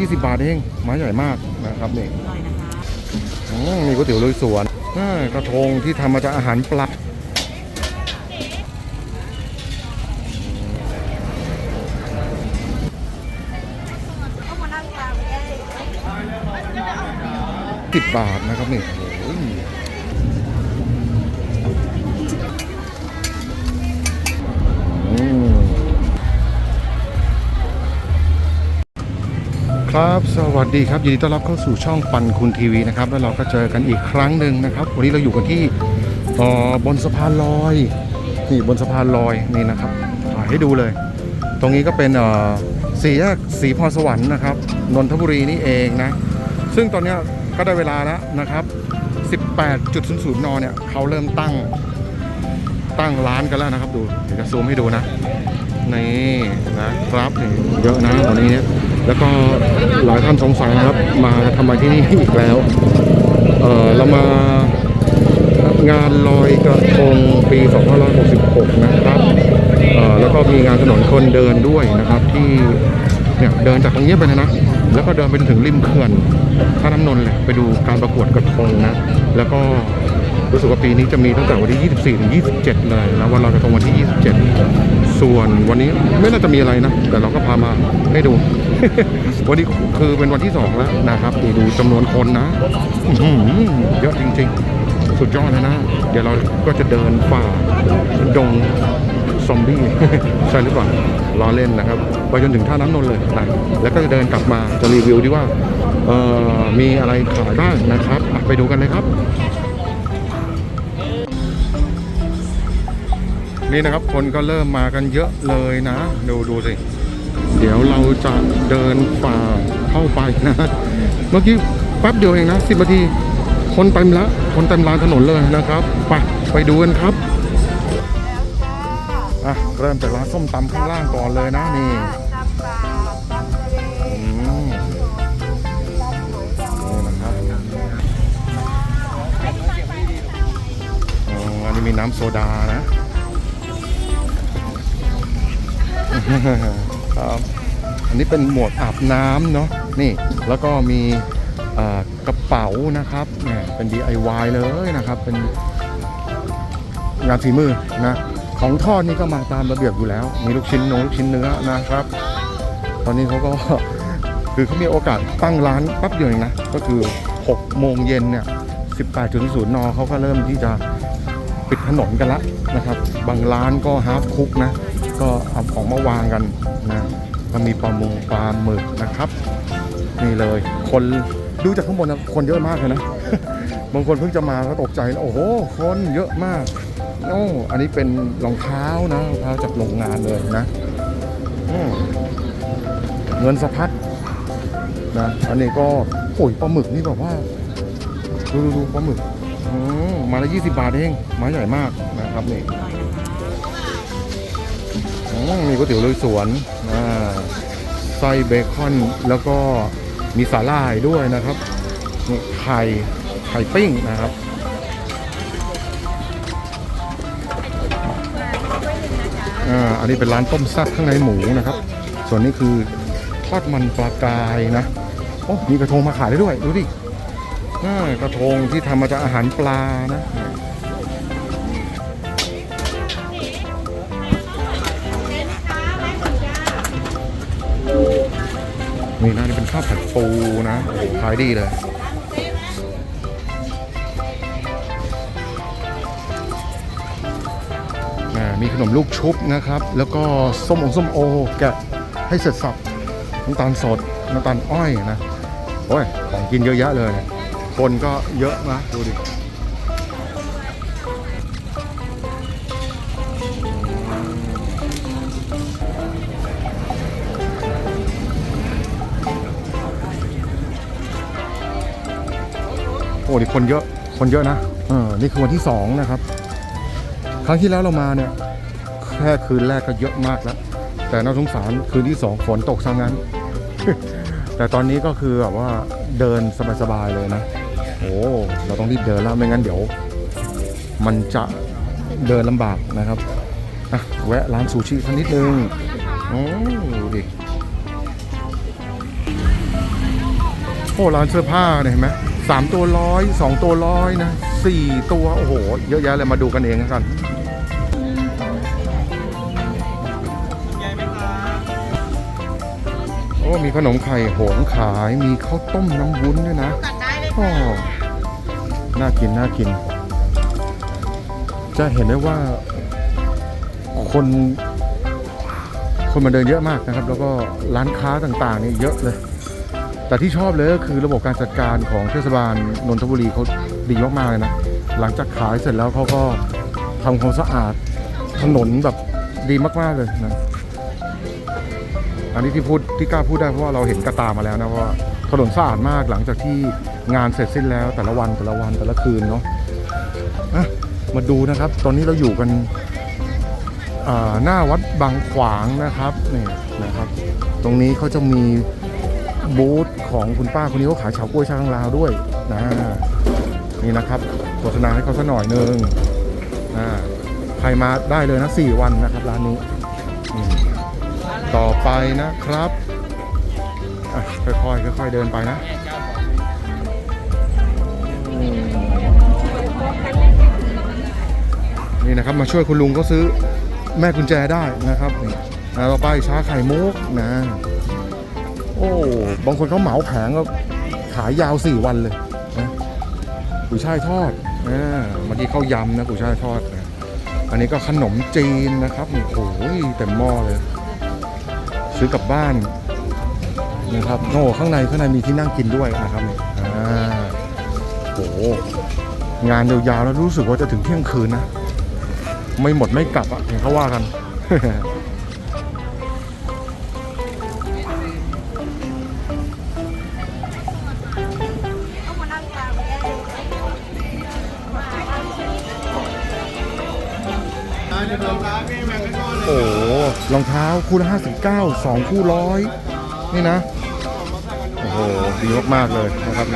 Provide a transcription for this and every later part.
20 บาทเองไม้ใหญ่มากนะครับนี่อร่อยนะคะอืมมีก๋วยเตี๋ยวลุยสวนอ่ากระทงที่ทำมาจากอาหารปลาสิบบาทนะครับนี่ ครับ สวัสดีครับ ยินดีต้อนรับเข้าสู่ช่องปันคุณทีวีนะครับ แล้วเราก็เจอกันอีกครั้งหนึ่งนะครับ วันนี้เราอยู่กันที่เอ่อบนสะพานลอย นี่บนสะพานลอยนี่นะครับถ่ายให้ดูเลย ตรงนี้ก็เป็นเอ่อสี่แยกสีพรสวรรค์นะครับ นนทบุรีนี่เองนะ ซึ่งตอนเนี้ยก็ได้เวลาแล้วนะครับ 18.00 น เนี่ยเขาเริ่มตั้งตั้งร้านกันแล้วนะครับ ดู เดี๋ยวจะซูมให้ดูนะ นี่นะครับนี่เยอะนะวันนี้เนี่ย แล้วก็หลายท่านสงสัยนะครับ มาทำไมที่นี่อีกแล้ว เออเรามางานลอยกระทงปี 2566 นะครับเออแล้วก็มีงานถนนคนเดินด้วยนะครับที่เนี่ยเดินจากตรงนี้ไปนะนะแล้วก็เดินไปถึงริมเขื่อนท่าน้ำนนท์เลยไปดูการประกวดกระทงนะ แล้วก็รู้สึกว่าปีนี้จะมีตั้งแต่วันที่ 24 ถึง 27 เลยนะวันลอยกระทงวันที่ 27 ส่วนวันนี้ไม่น่าจะมีอะไรนะ แต่เราก็พามาให้ดู วันนี้คือเป็นวันที่2แล้วนะครับนี่ดูจำนวนคนนะเยอะจริง ๆ สุดยอดเลยนะ เดี๋ยวเราก็จะเดินฝ่าดงซอมบี้ใช่หรือเปล่าล้อเล่นนะครับ ไปจนถึงท่าน้ำนนท์เลยนะแล้วก็จะเดินกลับมาจะรีวิวที่ว่าเออมีอะไรขายบ้างนะครับ ไปดูกันเลยครับ นี่นะครับ คนก็เริ่มมากันเยอะเลยนะ ดูดูสิ เดี๋ยวเราจะเดินฝ่าเข้าไปนะ เมื่อกี้แป๊บเดียวเองนะสิบนาที คนเต็มแล้วคนเต็มลานถนนเลยนะครับไปไปดูกันครับอะเริ่มจากร้านส้มตำข้างล่างก่อนเลยนะนี่อันนี้มีน้ำโซดานะ ครับอันนี้เป็นหมวดอาบน้ำเนาะนี่แล้วก็มีกระเป๋านะครับเนี่ยเป็น DIY เลยนะครับ เป็นงานฝีมือนะของทอดนี่ก็มาตามระเบียบอยู่แล้ว มีลูกชิ้นนงลูกชิ้นเนื้อนะครับ ตอนนี้เขาก็คือเขามีโอกาสตั้งร้านแป๊บเดียวเองนะ ก็คือ6โมงเย็นเนี่ย18.0นเขาก็เริ่มที่จะปิดถนนกันละนะครับ บางร้านก็ฮาร์ฟคุกนะ ก็เอาของมาวางกันนะก็มีปลาหมงปลาหมึกนะครับ นี่เลย คนดูจากข้างบนนะคนเยอะมากเลยนะ บางคนเพิ่งจะมาก็ตกใจนะโอ้โห คนเยอะมากโอ้อันนี้เป็นรองเท้านะรองเท้าจากโรงงานเลยนะเงินสะพัดนะอันนี้ก็โอ้ยปลาหมึกนี่แบบว่าดูดูปลาหมึกมมาละยี่สิบาทเองไม้ใหญ่มากนะครับนี่ มีก๋วยเตี๋ยวลุยสวนไส้เบคอนแล้วก็มีสาหร่ายด้วยนะครับนี่ไข่ไข่ปิ้งนะครับอ่าอันนี้เป็นร้านต้มซ่บข้างในหมูนะครับ ส่วนนี้คือทอดมันปลากรายนะโอ้มีกระทงมาขายได้ด้วย ดูดิกระทงที่ทำมาจากอาหารปลานะ ข้าวผัดปูนะโอ้โหขายดีเลยอ่มีขนมลูกชุบนะครับ แล้วก็ส้มองส้มโอแกะให้เสร็จสับน้ำตาลสดน้ำตาลอ้อยนะ โอ้ย ของกินเยอะแยะเลย คนก็เยอะนะดูดิ อ้ดิคนเยอะคนเยอะนะเออนี่คือวันที่สองนะครับ ครั้งที่แล้วเรามาเนี่ยแค่คืนแรกก็เยอะมากแล้ว แต่น่าสงสารคืนที่สองฝนตกซะงั้น แต่ตอนนี้ก็คือแบบว่าเดินสบายๆเลยนะโอ้เราต้องรีบเดินแล้วไม่งั้นเดี๋ยว มันจะเดินลำบากนะครับอะแวะร้านซูชิสักนิดนึงโอ้ดูดิอ้ร้านเสื้อผ้าเนี่ยเห็นไหม สามตัวร้อยสองตัวร้อยนะสี่ตัว โอ้โห เยอะแยะเลยมาดูกันเองแล้วกันโอ้มีขนมไข่โหงขายมีข้าวต้มน้ำวุ้นด้วยนะตัดได้เลยโอ้น่ากินน่ากิน จะเห็นได้ว่า คน คนมาเดินเยอะมากนะครับ แล้วก็ร้านค้าต่างๆนี่เยอะเลย แต่ที่ชอบเลยก็คือระบบการจัดการของเทศบาลนนทบุรีเขาดีมากๆเลยนะ หลังจากขายเสร็จแล้วเขาก็ทำความสะอาดถนนแบบดีมากๆเลยนะ อันนี้ที่พูดที่กล้าพูดได้เพราะว่าเราเห็นกระตามาแล้วนะว่าถนนสะอาดมากหลังจากที่งานเสร็จสิ้นแล้วแต่ละวันแต่ละวันแต่ละคืนเนาะะมาดูนะครับ ตอนนี้เราอยู่กันหน้าวัดบางขวางนะครับนี่นะครับ ตรงนี้เขาจะมี บูธของคุณป้าคนนี้เขาขายเฉาก๊วยชากังลาวด้วยนะนี่นะครับโฆษณาให้เขาสักหน่อยหนึงอ่าใครมาได้เลยนะ4วันนะครับร้านนี้ ต่อไปนะครับค่อยๆค่อยๆเดินไปนะนี่นะครับมาช่วยคุณลุงเขาซื้อแม่กุญแจได้นะครับนี่อะต่อไปช้าไข่มุกนะ โอ้ บางคนเขาเหมาแผงก็ขายยาว 4 วันเลยนะกุยช่ายทอดนะเมื่อกี้ข้าวยำนะกุยช่ายทอดนะอันนี้ก็ขนมจีนนะครับโอ้ยเต็มหม้อเลย ซื้อกลับบ้านนะครับโอ้ข้างในข้างในมีที่นั่งกินด้วยนะครับนี่อ่าโอ้งานยาวๆแล้วรู้สึกว่าจะถึงเที่ยงคืนนะ ไม่หมดไม่กลับอะเห็นเขาว่ากัน โอ้รองเท้าคู่ละ59 2 คู่ร้อยนี่นะ โอ้โห ดีมาก ๆ เลยนะครับ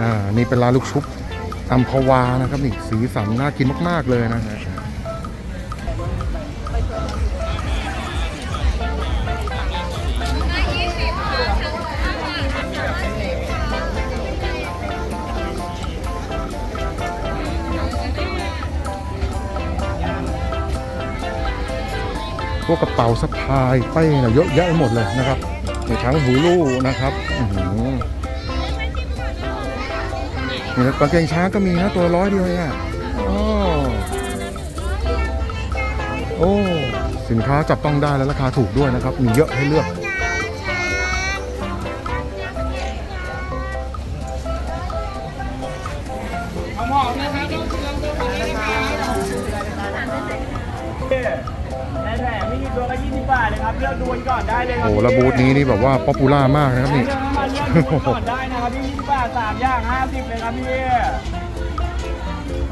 อ่า นี่เป็นร้านลูกชุบอัมพวานะครับ นี่สีสันน่ากินมาก ๆ เลยนะฮะ พวกกระเป๋าสะพายเป้เนี่ยเยอะแยะหมดเลยนะครับมีทั้งหูลู่นะครับนี่นะกางเกงช้างก็มีนะตัวร้อยเดียวเองอะอ้อโอ้สินค้าจับต้องได้และราคาถูกด้วยนะครับ มีเยอะให้เลือกใน แถมมีตัวละ20บาทเลยครับเลือกดูกันก่อนได้เลยครัโอ้แล้วบูธนี้นี่แบบว่าป๊อปปูล่ามากนะครับนี่มาเลือกดูกันก่อนได้นะครับพี่20บาทสามอย่าง50เลยครับพี่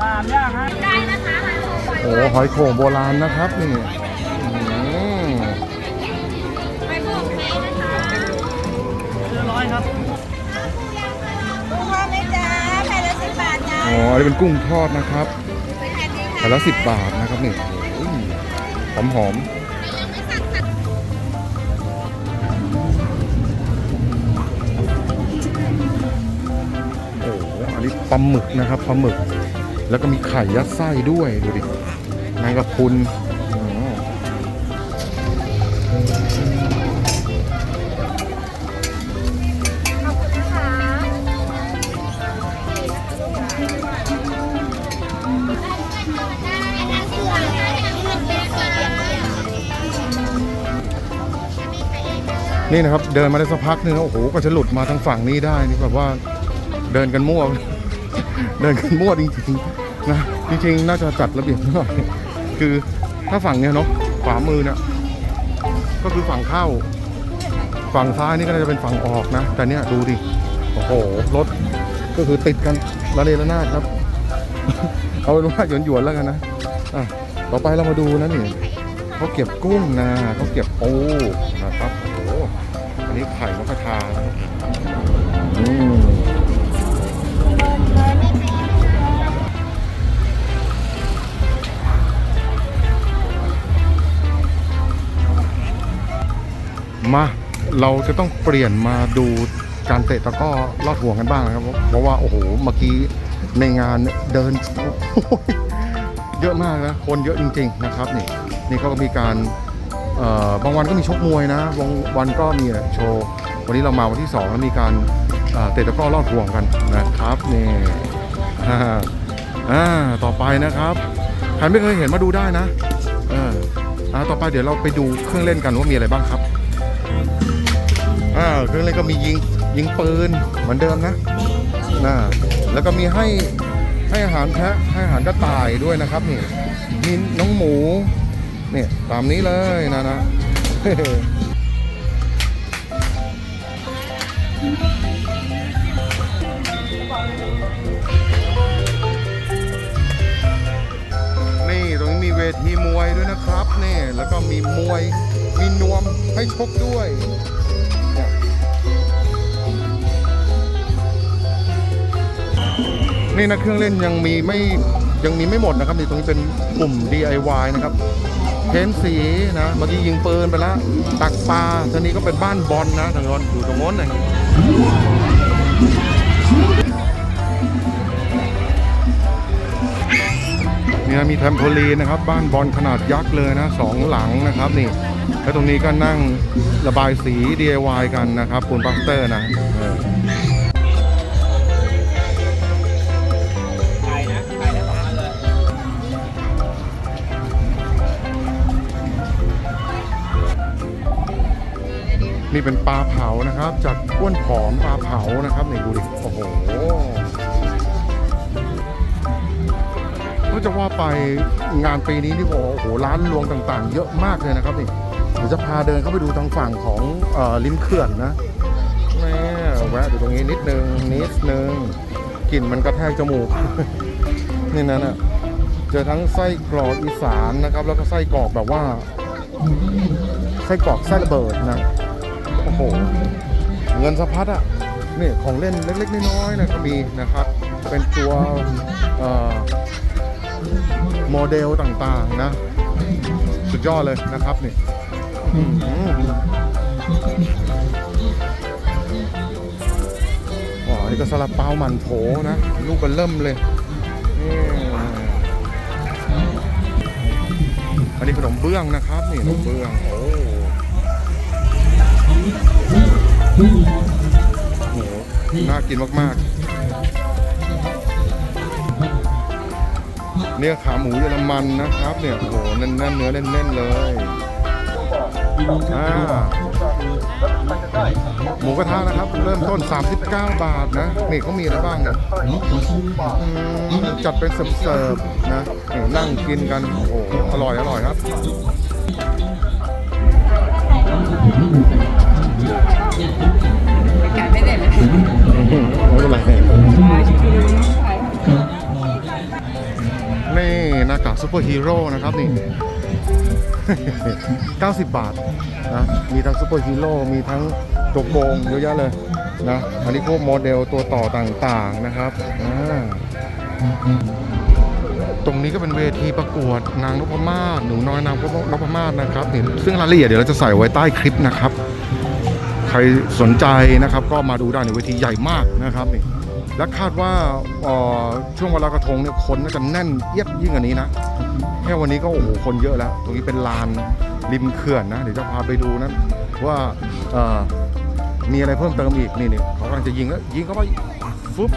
สามอย่างฮะได้นะคะหอยโข่งโอ้หอยโข่งโบราณนะครับนี่อืมหอยโข่งแท้นะคะเรียบร้อยครับกุ้งทอดไหมจ๊ะแผ่นละสิบบาทจ้าอ๋ออันนี้เป็นกุ้งทอดนะครับเป็นแผ่นนี้แต่ค่ะละสิบบาทนะครับนี่ หอมหอมโอ้โหอันนี้ปลาหมึกนะครับปลาหมึก แล้วก็มีไข่ยัดไส้ด้วยดูดิแมงกะพุน นี่นะครับเดินมาได้สักพักนึงแล้วโอ้โหก็จะหลุดมาทางฝั่งนี้ได้นี่แบบว่าเดินกันมั่วเดินกันมั่วจริงๆนะจริงๆน่าจะจัดระเบียบหน่อยคือถ้าฝั่งเนี้ยเนาะขวามือเนี่ยก็คือฝั่งเข้า ฝั่งซ้ายนี่ก็จะเป็นฝั่งออกนะ แต่เนี้ยดูดิโอ้โหรถก็คือติดกันระเนระนาดครับ เอาเป็นว่าหยวนๆแล้วกันนะอะต่อไปเรามาดูนะนี่เขาเก็บกุ้งนะเขาเก็บปูนะครับี้ไข่นกกระทาอมาเราจะต้องเปลี่ยนมาดูการเตะตะก้อลอดห่วงกันบ้างนะครับ เพราะว่าโอ้โหเมื่อกี้ในงานเดินเยอะมากนะคนเยอะจริง ๆ นะครับ นี่นี่เขาก็มีการ บางวันก็มีชกมวยนะบางวันก็มีโชว์วันนี้เรามาวันที่สองแล้วมีการเอ่อเตะตะกร้อลอดห่วงกันนะครับนี่อ่าอ่าต่อไปนะครับใครไม่เคยเห็นมาดูได้นะเอออ่าต่อไปเดี๋ยวเราไปดูเครื่องเล่นกันว่ามีอะไรบ้างครับอ่าเครื่องเล่นก็มียิงยิงปืนเหมือนเดิมนะนะแล้วก็มีให้ให้อาหารแพะให้อาหารกระต่ายด้วยนะครับนี่มีน้องหมู เนี่ยตามนี้เลยนะนะนี่ตรงนี้มีเวทีมวยด้วยนะครับนี่แล้วก็มีมวยมีนวมให้ชกด้วยนี่นี่นะเครื่องเล่นยังมีไม่ยังมีไม่หมดนะครับนี่ตรงนี้เป็นกลุ่ม DIY นะครับ เพ้นสีนะเมื่อกี้ยิงปืนไปแล้วตักปลาทางนี้ก็เป็นบ้านบอลนะทางโน้นอยู่ตรงโน้นนะครับเนี่ยมีแทมโพลีนนะครับ บ้านบอลขนาดยักษ์เลยนะสองหลังนะครับนี่แล้วตรงนี้ก็นั่งระบายสี DIY กันนะครับปูนปาสเตอร์นะ นี่เป็นปลาเผานะครับ จากอ้วนผอมปลาเผานะครับนี่ดูดิโอ้โหก็จะว่าไปงานปีนี้นี่โอ้โหร้านรวงต่างๆ เยอะมากเลยนะครับนี่เดี๋ยวจะพาเดินเข้าไปดูทางฝั่งของเอ่อริมเขื่อนนะแม่แวะดูตรงนี้นิดนึงนิดนึงกลิ่นมันกระแทกจมูกนี่นั่นน่ะเจอทั้งไส้กรอกอีสานนะครับ แล้วก็ไส้กรอกแบบว่าไส้กรอกไส้ระเบิดนะ โอ้โห เงินสะพัดอะนี่ของเล่นเล็ก ๆ น้อยๆนะก็มีนะครับ เป็นตัวโมเดลต่างๆนะ สุดยอดเลยนะครับนี่อ๋อนี่ก็ซาลาเปาหมันโถนะ ลูกเบลเริ่มเลยอันนี้ขนมเบื้องนะครับ นี่ขนมเบื้องโอ้ น่ากินมากๆ เนี่ยขาหมูเยอรมันนะครับ เนี่ยโอ้โหแน่นๆเนื้อแน่นๆเลยอ่าหมูกระทะนะครับ เริ่มต้น 39 บาทนะนี่เขามีอะไรบ้างเนี่ยจัดเป็นเสิร์ฟๆนะนั่งกินกัน โอ้โห อร่อยอร่อยครับ ไม่เป็นไรนี่หน้ากากซูเปอร์ฮีโร่นะครับนี่ 90 บาทนะ มีทั้งซูเปอร์ฮีโร่ มีทั้งตัวโกงเยอะแยะเลยนะ อันนี้พวกโมเดลตัวต่อต่างๆนะครับ ตรงนี้ก็เป็นเวทีประกวดนางนพมาศหนูน้อยนางนพมาศนะครับนี่ซึ่งรายละเอียดเดี๋ยวเราจะใส่ไว้ใต้คลิปนะครับ ใครสนใจนะครับก็มาดูได้ในเวทีใหญ่มากนะครับนี่และคาดว่าช่วงเวลากระทงเนี่ยคนน่าจะแน่นเอียดยิ่งกว่านี้นะแค่วันนี้ก็โอ้โหคนเยอะแล้ว ตรงนี้เป็นลานริมเขื่อนนะเดี๋ยวจะพาไปดูนะว่ามีอะไรเพิ่มเติมอีกนี่นี่เขากำลังจะยิงแล้วยิงเข้าไปฟึบ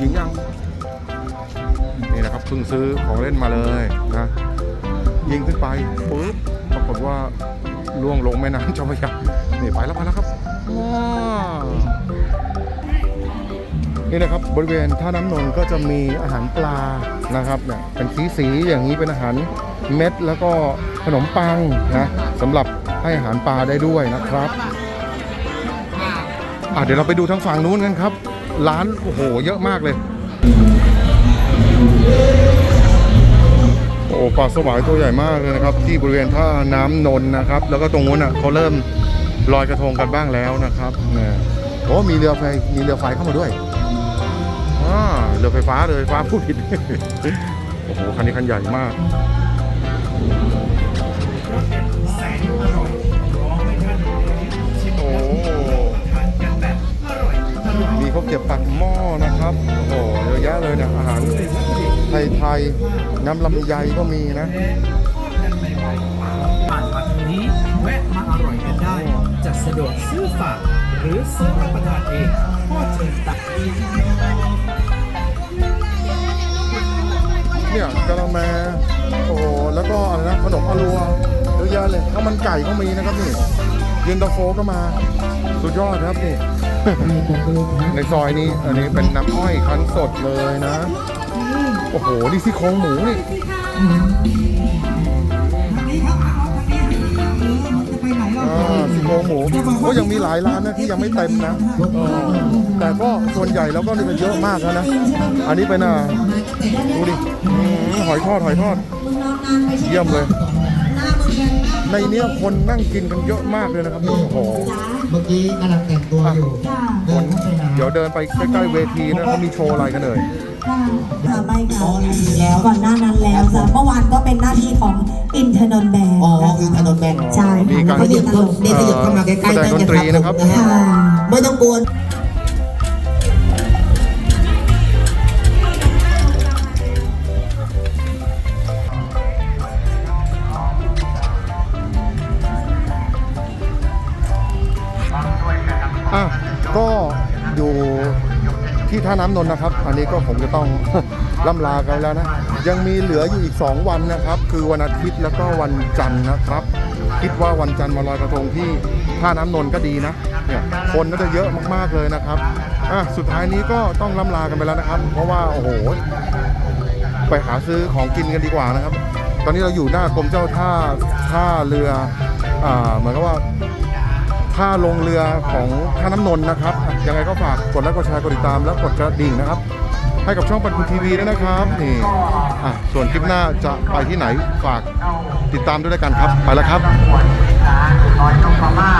ยิงยังนี่นะครับเพิ่งซื้อของเล่นมาเลยนะยิงขึ้นไปปุ๊บปรากฏว่า ล่วงลงแม่น้ำเจ้าพระยานี่ไปแล้วไปแล้วครับว้านี่นะครับ บริเวณท่าน้ำนนท์ก็จะมีอาหารปลานะครับเนี่ยเป็นสีสีอย่างนี้เป็นอาหารเม็ดแล้วก็ขนมปังนะสำหรับให้อาหารปลาได้ด้วยนะครับอะเดี๋ยวเราไปดูทางฝั่งนู้นกันครับ ร้านโอ้โหเยอะมากเลย โอ้ปลาสวายตัวใหญ่มากเลยนะครับ ที่บริเวณท่าน้ำนนท์นะครับ แล้วก็ตรงนู้นอะเขาเริ่มลอยกระทงกันบ้างแล้วนะครับเนี่ยโอ้มีเรือไฟมีเรือไฟเข้ามาด้วยอ่าเรือไฟฟ้าเลยฟ้าผู้ผิดโอ้โหคันนี้คันใหญ่มาก ข้าวเกรี๊ยวปักหม้อนะครับ โอ้โหเยอะแยะเลยเนี่ยอาหารไทยๆน้ำลำไยก็มีนะผ่านมาทางนี้แวะมาอร่อยกันได้จะสะดวกซื้อฝาก หรือซื้อรับประทานเองก็เชิญตักเนี่ยกะละแมโอ้โหแล้วก็อะไรนะขนมอรัวเยอะแยะเลยข้าวมันไก่ก็มีนะครับนี่เย็นตาโฟก็มา สุดยอดครับนี่ ในซอยนี้อันนี้เป็นน้ำอ้อยคั้นสดเลยนะ โอ้โห นี่ซี่โครงหมูนี่อ่าซี่โครงหมูก็ยังมีหลายร้านนะที่ยังไม่เต็มนะเออแต่ก็ส่วนใหญ่แล้วก็นี่เป็นเยอะมากแล้วนะ อันนี้เป็นอะดูดิอืมหอยทอดหอยทอด เยี่ยมเลย ในเนี้ยคนนั่งกินกันเยอะมากเลยนะครับโอ้โหเมื่อกี้กำลังแต่งตัวอยู่คนเดี๋ยวเดินไปใกล้ๆเวทีนะเขามีโชว์อะไรกันเลยค่ะไม่ค่ะก่อนหน้านั้นแล้วจ้ะเมื่อวานก็เป็นหน้าที่ของอินเทอร์นนแบนอ๋อคือถนนแบนใช่มีค่ะการแล้วก็มีตลกนี่ขยับเข้ามาใกล้ๆแสดงดนตรีนะครับนะฮะไม่ต้องกลัว ที่ท่าน้ำนนท์นะครับ อันนี้ก็ผมจะต้อง ล่ำลากันแล้วนะ ยังมีเหลืออยู่อีก 2 วันนะครับ คือวันอาทิตย์แล้วก็วันจันทร์นะครับ คิดว่าวันจันทร์มาลอยกระทงที่ท่าน้ำนนท์ก็ดีนะเนี่ยคนก็จะเยอะมากๆเลยนะครับอะสุดท้ายนี้ก็ต้องล่ำลากันไปแล้วนะครับ เพราะว่าโอ้โหไปหาซื้อของกินกันดีกว่านะครับ ตอนนี้เราอยู่หน้ากรมเจ้าท่าท่าเรืออ่าเหมือนกับว่า ท่าลงเรือของท่าน้ำนนท์นะครับ ยังไงก็ฝากกดไลค์กดแชร์กดติดตามและกดกระดิ่งนะครับ ให้กับช่องปันคุณทีวีด้วยนะครับนี่อะส่วนคลิปหน้าจะไปที่ไหนฝากติดตามด้วยแล้วกันครับ ไปแล้วครับ้อยมา